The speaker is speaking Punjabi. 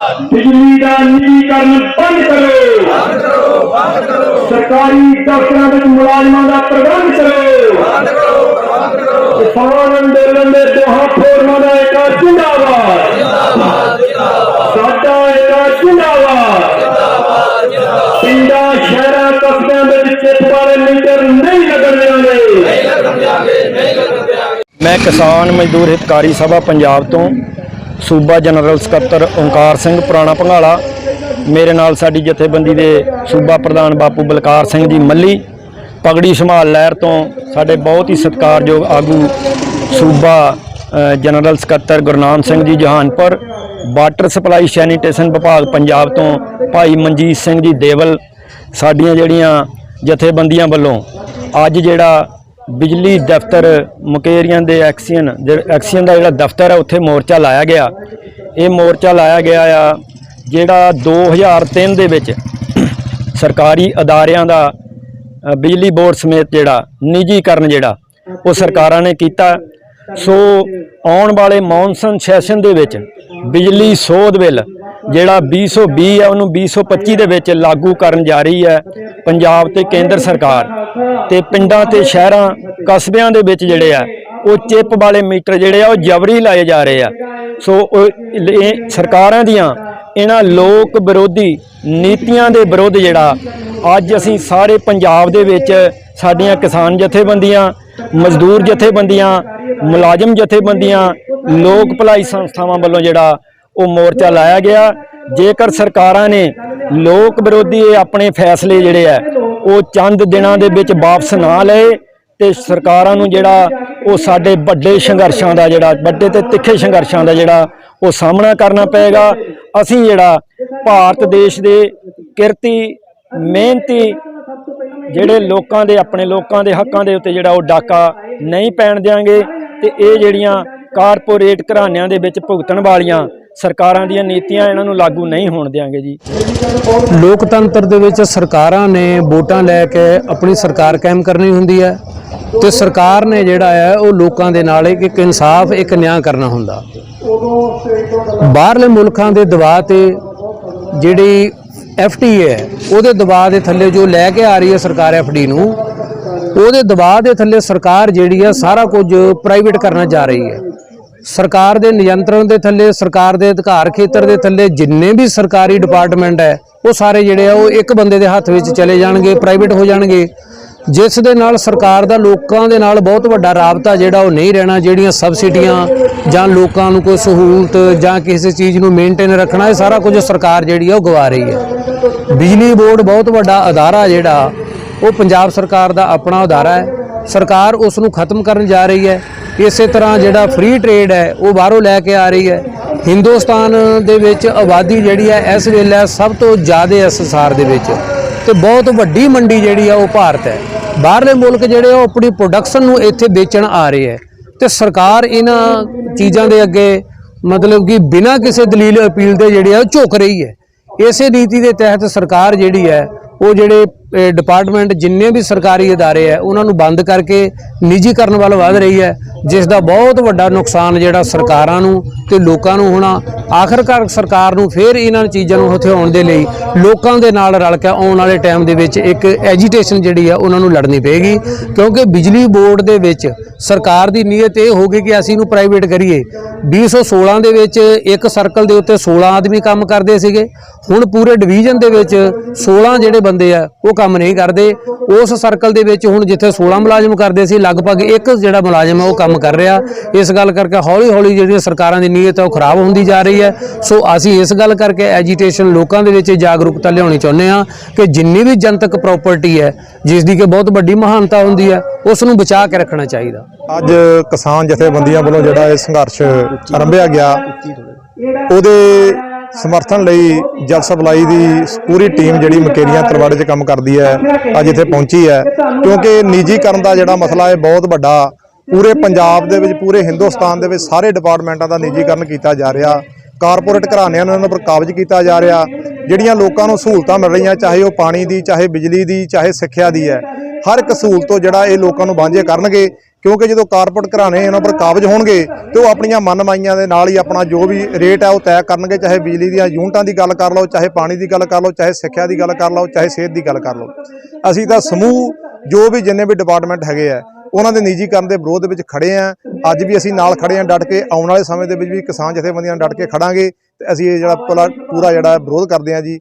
ਬਿਜਲੀ ਦਾ ਨਿਜੀਕਰਨ ਬੰਦ ਕਰੋ ਬੰਦ ਕਰੋ ਬੰਦ ਕਰੋ ਸਰਕਾਰੀ ਦਫ਼ਤਰਾਂ ਵਿੱਚ ਮੁਲਾਜ਼ਮਾਂ ਦਾ ਪ੍ਰਬੰਧ ਕਰੋ। ਬੰਦ ਕਰੋ ਬੰਦ ਕਰੋ ਕਿਸਾਨ ਅੰਦੋਲਨ ਦੇ ਦੋਹਾਂ ਫੋਰਮਾਂ ਦਾ ਇੱਕ ਜਿੰਦਾਬਾਦ ਜਿੰਦਾਬਾਦ। ਜਿੰਦਾਬਾਦ ਸਾਡਾ ਇੱਕ ਜਿੰਦਾਬਾਦ ਜਿੰਦਾਬਾਦ। ਜਿੰਦਾਬਾਦ ਪਿੰਡਾਂ, ਸ਼ਹਿਰਾਂ, ਕਸਬਿਆਂ ਦੇ ਵਿੱਚ ਚਿੱਪ ਵਾਲੇ ਮੀਟਰ ਨਹੀਂ ਲੱਗਣ ਦੇਵਾਂਗੇ ਮੈਂ ਕਿਸਾਨ ਮਜ਼ਦੂਰ ਹਿਤਕਾਰੀ ਸਭਾ ਪੰਜਾਬ ਤੋਂ ਸੂਬਾ ਜਨਰਲ ਸਕੱਤਰ ਓਂਕਾਰ ਸਿੰਘ ਪੁਰਾਣਾ ਭੰਗਾਲਾ ਮੇਰੇ ਨਾਲ ਸਾਡੀ ਜਥੇਬੰਦੀ ਦੇ ਸੂਬਾ ਪ੍ਰਧਾਨ ਬਾਪੂ ਬਲਕਾਰ ਸਿੰਘ ਜੀ ਮੱਲੀ, ਪਗੜੀ ਸੰਭਾਲ ਲਹਿਰ ਤੋਂ ਸਾਡੇ ਬਹੁਤ ਹੀ ਸਤਿਕਾਰਯੋਗ ਆਗੂ ਸੂਬਾ ਜਨਰਲ ਸਕੱਤਰ Gurnam Singh ji Jahanpur, water supply sanitation ਵਿਭਾਗ ਪੰਜਾਬ ਤੋਂ ਭਾਈ ਮਨਜੀਤ ਸਿੰਘ ਜੀ ਦੇਵਲ, ਸਾਡੀਆਂ ਜਿਹੜੀਆਂ ਜਥੇਬੰਦੀਆਂ ਵੱਲੋਂ ਅੱਜ ਜਿਹੜਾ ਬਿਜਲੀ ਦਫ਼ਤਰ ਮੁਕੇਰੀਆਂ ਦੇ ਐਕਸੀਅਨ ਜਿਹੜਾ ਐਕਸੀਅਨ ਦਾ ਜਿਹੜਾ ਦਫ਼ਤਰ ਹੈ ਉੱਥੇ ਮੋਰਚਾ ਲਾਇਆ ਗਿਆ। ਇਹ ਮੋਰਚਾ ਲਾਇਆ ਗਿਆ ਆ, ਜਿਹੜਾ 2003 ਦੇ ਵਿੱਚ ਸਰਕਾਰੀ ਅਦਾਰਿਆਂ ਦਾ ਬਿਜਲੀ ਬੋਰਡ ਸਮੇਤ ਜਿਹੜਾ ਨਿੱਜੀਕਰਨ ਜਿਹੜਾ, ਉਹ ਸਰਕਾਰਾਂ ਨੇ ਕੀਤਾ। ਸੋ ਆਉਣ ਵਾਲੇ ਮੌਨਸੂਨ ਸੈਸ਼ਨ ਦੇ ਵਿੱਚ ਬਿਜਲੀ ਸੋਧ ਬਿੱਲ ਜਿਹੜਾ 2020 ਹੈ, ਉਹਨੂੰ 2025 ਦੇ ਵਿੱਚ ਲਾਗੂ ਕਰਨ ਜਾ ਰਹੀ ਹੈ ਪੰਜਾਬ ਤੇ ਕੇਂਦਰ ਸਰਕਾਰ। ਤੇ ਪਿੰਡਾਂ ਤੇ ਸ਼ਹਿਰਾਂ, ਕਸਬਿਆਂ ਦੇ ਵਿੱਚ ਜਿਹੜੇ ਆ, ਉਹ ਚਿੱਪ ਵਾਲੇ ਮੀਟਰ ਜਿਹੜੇ ਆ, ਉਹ ਜਬਰੀ ਲਾਏ ਜਾ ਰਹੇ ਆ। ਸੋ ਇਹ ਸਰਕਾਰਾਂ ਦੀਆਂ, ਇਹਨਾਂ ਲੋਕ ਵਿਰੋਧੀ ਨੀਤੀਆਂ ਦੇ ਵਿਰੁੱਧ ਜਿਹੜਾ, ਅੱਜ ਅਸੀਂ ਸਾਰੇ ਪੰਜਾਬ ਦੇ ਵਿੱਚ ਸਾਡੀਆਂ ਕਿਸਾਨ ਜਥੇਬੰਦੀਆਂ, ਮਜ਼ਦੂਰ ਜਥੇਬੰਦੀਆਂ, ਮੁਲਾਜ਼ਮ ਜਥੇਬੰਦੀਆਂ, ਲੋਕ ਭਲਾਈ ਸੰਸਥਾਵਾਂ ਵੱਲੋਂ ਜਿਹੜਾ ਉਹ ਮੋਰਚਾ ਲਾਇਆ ਗਿਆ। ਜੇਕਰ ਸਰਕਾਰਾਂ ਨੇ ਲੋਕ ਵਿਰੋਧੀ ਆਪਣੇ ਫੈਸਲੇ ਜਿਹੜੇ ਆ, ਉਹ ਚੰਦ ਦਿਨਾਂ ਦੇ ਵਿੱਚ ਵਾਪਸ ਨਾ ਲਏ ਤੇ ਸਰਕਾਰਾਂ ਨੂੰ ਜਿਹੜਾ ਉਹ ਸਾਡੇ ਵੱਡੇ ਸੰਘਰਸ਼ਾਂ ਦਾ ਜਿਹੜਾ, ਵੱਡੇ ਤੇ ਤਿੱਖੇ ਸੰਘਰਸ਼ਾਂ ਦਾ ਜਿਹੜਾ ਉਹ ਸਾਹਮਣਾ ਕਰਨਾ ਪਏਗਾ। ਅਸੀਂ ਜਿਹੜਾ ਭਾਰਤ ਦੇਸ਼ ਦੇ ਕਿਰਤੀ, ਮਿਹਨਤੀ ਜਿਹੜੇ ਲੋਕਾਂ ਦੇ, ਆਪਣੇ ਲੋਕਾਂ ਦੇ ਹੱਕਾਂ ਦੇ ਉੱਤੇ ਜਿਹੜਾ ਉਹ ਡਾਕਾ ਨਹੀਂ ਪੈਣ ਦਿਆਂਗੇ ਤੇ ਇਹ ਜਿਹੜੀਆਂ ਕਾਰਪੋਰੇਟ ਘਰਾਣਿਆਂ ਦੇ ਵਿੱਚ ਭੁਗਤਣ ਵਾਲੀਆਂ ਸਰਕਾਰਾਂ ਦੀਆਂ ਨੀਤੀਆਂ ਇਹਨਾਂ ਨੂੰ ਲਾਗੂ ਨਹੀਂ ਹੋਣ ਦਿਆਂਗੇ ਜੀ। ਲੋਕਤੰਤਰ ਦੇ ਵਿੱਚ ਸਰਕਾਰਾਂ ਨੇ ਵੋਟਾਂ ਲੈ ਕੇ ਆਪਣੀ ਸਰਕਾਰ ਕਾਇਮ ਕਰਨੀ ਹੁੰਦੀ ਹੈ ਤੇ ਸਰਕਾਰ ਨੇ ਜਿਹੜਾ ਹੈ ਉਹ ਲੋਕਾਂ ਦੇ ਨਾਲ ਇੱਕ ਇੱਕ ਇਨਸਾਫ, ਇੱਕ ਨਿਆਂ ਕਰਨਾ ਹੁੰਦਾ। ਬਾਹਰਲੇ ਮੁਲਕਾਂ ਦੇ ਦਬਾਅ ਤੇ ਜਿਹੜੀ ਐਫਟੀ ਹੈ, ਉਹਦੇ ਦਬਾਅ ਦੇ ਥੱਲੇ ਜੋ ਲੈ ਕੇ ਆ ਰਹੀ ਹੈ ਸਰਕਾਰ ਐਫਡੀ ਨੂੰ, ਉਹਦੇ ਦਬਾਅ ਦੇ ਥੱਲੇ ਸਰਕਾਰ ਜਿਹੜੀ ਆ ਸਾਰਾ ਕੁਝ ਪ੍ਰਾਈਵੇਟ ਕਰਨਾ ਜਾ ਰਹੀ ਹੈ। ਸਰਕਾਰ ਦੇ ਨਿਯੰਤਰਣ ਦੇ ਥੱਲੇ, ਸਰਕਾਰ ਦੇ ਅਧਿਕਾਰ ਖੇਤਰ ਦੇ ਥੱਲੇ ਜਿੰਨੇ ਵੀ ਸਰਕਾਰੀ ਡਿਪਾਰਟਮੈਂਟ ਹੈ, ਉਹ ਸਾਰੇ ਜਿਹੜੇ ਆ, ਉਹ ਇੱਕ ਬੰਦੇ ਦੇ ਹੱਥ ਵਿੱਚ ਚਲੇ ਜਾਣਗੇ ਪ੍ਰਾਈਵੇਟ ਹੋ ਜਾਣਗੇ। ਜਿਸ ਦੇ ਨਾਲ ਸਰਕਾਰ ਦਾ ਲੋਕਾਂ ਦੇ ਨਾਲ ਬਹੁਤ ਵੱਡਾ ਰਾਬਤਾ ਜਿਹੜਾ, ਉਹ ਨਹੀਂ ਰਹਿਣਾ, ਜਿਹੜੀਆਂ ਸਬਸਿਡੀਆਂ ਜਾਂ ਲੋਕਾਂ ਨੂੰ ਕੋਈ ਸਹੂਲਤ ਜਾਂ ਕਿਸੇ ਚੀਜ਼ ਨੂੰ ਮੇਨਟੇਨ ਰੱਖਣਾ, ਇਹ ਸਾਰਾ ਕੁਝ ਸਰਕਾਰ ਜਿਹੜੀ ਆ, ਉਹ ਗਵਾ ਰਹੀ ਹੈ। ਬਿਜਲੀ ਬੋਰਡ ਬਹੁਤ ਵੱਡਾ ਅਦਾਰਾ ਜਿਹੜਾ, ਉਹ ਪੰਜਾਬ ਸਰਕਾਰ ਦਾ ਆਪਣਾ ਅਦਾਰਾ ਹੈ। ਸਰਕਾਰ ਉਸ ਨੂੰ ਖਤਮ ਕਰਨ ਜਾ ਰਹੀ ਹੈ। ਇਸੇ ਤਰ੍ਹਾਂ ਜਿਹੜਾ ਫ੍ਰੀ ਟ੍ਰੇਡ ਹੈ, ਉਹ ਬਾਹਰੋਂ ਲੈ ਕੇ ਆ ਰਹੀ ਹੈ। ਹਿੰਦੁਸਤਾਨ ਦੇ ਵਿੱਚ ਆਬਾਦੀ ਜਿਹੜੀ ਹੈ, ਇਸ ਵੇਲੇ ਸਭ ਤੋਂ ਜ਼ਿਆਦਾ ਹੈ ਸੰਸਾਰ ਦੇ ਵਿੱਚ। ਤੇ ਬਹੁਤ ਵੱਡੀ ਮੰਡੀ ਜਿਹੜੀ ਆ, ਉਹ ਭਾਰਤ ਹੈ। ਬਾਹਰਲੇ ਮੁਲਕ ਜਿਹੜੇ ਉਹ ਆਪਣੀ ਪ੍ਰੋਡਕਸ਼ਨ ਨੂੰ ਇੱਥੇ ਵੇਚਣ ਆ ਰਹੇ ਹੈ। ਤੇ ਸਰਕਾਰ ਇਹਨਾਂ ਚੀਜ਼ਾਂ ਦੇ ਅੱਗੇ ਮਤਲਬ ਕਿ ਬਿਨਾਂ ਕਿਸੇ ਦਲੀਲ ਅਪੀਲ ਦੇ ਜਿਹੜੀ ਆ, ਉਹ ਝੁਕ ਰਹੀ ਹੈ। ਇਸੇ ਨੀਤੀ ਦੇ ਤਹਿਤ ਸਰਕਾਰ ਜਿਹੜੀ ਹੈ, ਉਹ ਜਿਹੜੇ ਡਿਪਾਰਟਮੈਂਟ ਜਿੰਨੇ ਵੀ ਸਰਕਾਰੀ ਅਦਾਰੇ ਹੈ, ਉਹਨਾਂ ਨੂੰ ਬੰਦ ਕਰਕੇ ਨਿੱਜੀਕਰਨ ਵੱਲ ਵਧ ਰਹੀ ਹੈ, ਜਿਸ ਦਾ ਬਹੁਤ ਵੱਡਾ ਨੁਕਸਾਨ ਜਿਹੜਾ ਸਰਕਾਰਾਂ ਨੂੰ ਤੇ ਲੋਕਾਂ ਨੂੰ ਹੋਣਾ। ਆਖਰਕਾਰ ਸਰਕਾਰ ਨੂੰ ਫਿਰ ਇਹਨਾਂ ਚੀਜ਼ਾਂ ਨੂੰ ਹਥਿਆਉਣ ਦੇ ਲਈ ਲੋਕਾਂ ਦੇ ਨਾਲ ਰਲ ਕੇ ਆਉਣ ਵਾਲੇ ਟਾਈਮ ਦੇ ਵਿੱਚ ਇੱਕ ਐਜੀਟੇਸ਼ਨ ਜਿਹੜੀ ਆ, ਉਹਨਾਂ ਨੂੰ ਲੜਨੀ ਪਏਗੀ। ਕਿਉਂਕਿ ਬਿਜਲੀ ਬੋਰਡ ਦੇ ਵਿੱਚ ਸਰਕਾਰ ਦੀ ਨੀਅਤ ਇਹ ਹੋ ਗਈ ਕਿ ਅਸੀਂ ਇਹਨੂੰ ਪ੍ਰਾਈਵੇਟ ਕਰੀਏ। 2016 ਦੇ ਵਿੱਚ ਇੱਕ ਸਰਕਲ ਦੇ ਉੱਤੇ 16 ਆਦਮੀ ਕੰਮ ਕਰਦੇ ਸੀਗੇ। ਹੁਣ ਪੂਰੇ ਡਿਵੀਜ਼ਨ ਦੇ ਵਿੱਚ 16 ਜਿਹੜੇ ਬੰਦੇ ਆ, ਉਹ ਕੰਮ ਨਹੀਂ ਕਰਦੇ। ਉਸ ਸਰਕਲ ਦੇ ਵਿੱਚ ਹੁਣ ਜਿੱਥੇ 16 ਮੁਲਾਜ਼ਮ ਕਰਦੇ ਸੀ, ਲਗਭਗ ਇੱਕ ਜਿਹੜਾ ਮੁਲਾਜ਼ਮ ਹੈ ਉਹ ਕੰਮ ਕਰ ਰਿਹਾ। ਇਸ ਗੱਲ ਕਰਕੇ ਹੌਲੀ ਹੌਲੀ ਜਿਹੜੀਆਂ ਸਰਕਾਰਾਂ ਦੀ ਨੀਅਤ ਹੈ ਉਹ ਖਰਾਬ ਹੁੰਦੀ ਜਾ ਰਹੀ ਹੈ। ਸੋ ਅਸੀਂ ਇਸ ਗੱਲ ਕਰਕੇ ਐਜੀਟੇਸ਼ਨ ਲੋਕਾਂ ਦੇ ਵਿੱਚ ਜਾਗਰੂਕਤਾ ਲਿਆਉਣੀ ਚਾਹੁੰਦੇ ਹਾਂ ਕਿ ਜਿੰਨੀ ਵੀ ਜਨਤਕ ਪ੍ਰਾਪਰਟੀ ਹੈ, ਜਿਸ ਦੀ ਕਿ ਬਹੁਤ ਵੱਡੀ ਮਹਾਨਤਾ ਹੁੰਦੀ ਹੈ, ਉਸ ਨੂੰ ਬਚਾ ਕੇ ਰੱਖਣਾ ਚਾਹੀਦਾ। ਅੱਜ ਕਿਸਾਨ ਜਥੇਬੰਦੀਆਂ ਵੱਲੋਂ ਜਿਹੜਾ ਇਹ ਸੰਘਰਸ਼ ਆਰੰਭਿਆ ਗਿਆ, ਉਹਦੇ ਸਮਰਥਨ ਲਈ ਜਲ ਸਪਲਾਈ ਦੀ ਪੂਰੀ ਟੀਮ ਜਿਹੜੀ ਮਕੇਰੀਆਂ ਤਰਵਾੜੇ 'ਚ ਕੰਮ ਕਰਦੀ ਹੈ, ਅੱਜ ਇੱਥੇ ਪਹੁੰਚੀ ਹੈ। ਕਿਉਂਕਿ ਨਿੱਜੀਕਰਨ ਦਾ ਜਿਹੜਾ ਮਸਲਾ ਹੈ ਬਹੁਤ ਵੱਡਾ, ਪੂਰੇ ਪੰਜਾਬ ਦੇ ਵਿੱਚ, ਪੂਰੇ ਹਿੰਦੁਸਤਾਨ ਦੇ ਵਿੱਚ ਸਾਰੇ ਡਿਪਾਰਟਮੈਂਟਾਂ ਦਾ ਨਿੱਜੀਕਰਨ ਕੀਤਾ ਜਾ ਰਿਹਾ। ਕਾਰਪੋਰੇਟ ਘਰਾਣਿਆਂ ਨੂੰ ਇਹਨਾਂ ਪਰ ਕਾਬਜ਼ ਕੀਤਾ ਜਾ ਰਿਹਾ। ਜਿਹੜੀਆਂ ਲੋਕਾਂ ਨੂੰ ਸਹੂਲਤਾਂ ਮਿਲ ਰਹੀਆਂ, ਚਾਹੇ ਉਹ ਪਾਣੀ ਦੀ, ਚਾਹੇ ਬਿਜਲੀ ਦੀ, ਚਾਹੇ ਸਿੱਖਿਆ ਦੀ ਹੈ, ਹਰ ਇੱਕ ਸਹੂਲਤ ਤੋਂ ਜਿਹੜਾ ਇਹ ਲੋਕਾਂ ਨੂੰ ਵਾਂਝੇ ਕਰਨਗੇ। ਕਿਉਂਕਿ ਜਦੋਂ ਕਾਰਪੋਰੇਟ ਘਰਾਣੇ ਇਹਨਾਂ ਪਰ ਕਾਬਜ ਹੋਣਗੇ ਤੇ ਉਹ ਆਪਣੀਆਂ ਮਨਮਾਈਆਂ ਦੇ ਨਾਲ ਹੀ ਆਪਣਾ ਜੋ ਵੀ ਰੇਟ ਹੈ ਉਹ ਤੈਅ ਕਰਨਗੇ, ਚਾਹੇ ਬਿਜਲੀ ਦੀਆਂ ਯੂਨਿਟਾਂ ਦੀ ਗੱਲ ਕਰ ਲਓ, ਚਾਹੇ ਪਾਣੀ ਦੀ ਗੱਲ ਕਰ ਲਓ, ਚਾਹੇ ਸਿੱਖਿਆ ਦੀ ਗੱਲ ਕਰ ਲਓ, ਚਾਹੇ ਸਿਹਤ ਦੀ ਗੱਲ ਕਰ ਲਓ। ਅਸੀਂ ਤਾਂ ਸਮੂਹ ਜੋ ਵੀ ਜਿੰਨੇ ਵੀ ਡਿਪਾਰਟਮੈਂਟ ਹੈਗੇ ਆ, ਉਹਨਾਂ ਦੇ ਨਿੱਜੀਕਰਨ ਦੇ ਵਿਰੋਧ ਵਿੱਚ ਖੜੇ ਆ। ਅੱਜ ਵੀ ਅਸੀਂ ਨਾਲ ਖੜੇ ਆ ਡਟ ਕੇ, ਆਉਣ ਵਾਲੇ ਸਮੇਂ ਦੇ ਵਿੱਚ ਵੀ ਕਿਸਾਨ ਜਥੇਬੰਦੀਆਂ ਨਾਲ ਡਟ ਕੇ ਖੜਾਂਗੇ ਤੇ ਅਸੀਂ ਇਹ ਜਿਹੜਾ ਪੂਰਾ ਪੂਰਾ ਜਿਹੜਾ ਵਿਰੋਧ ਕਰਦੇ ਆ ਜੀ।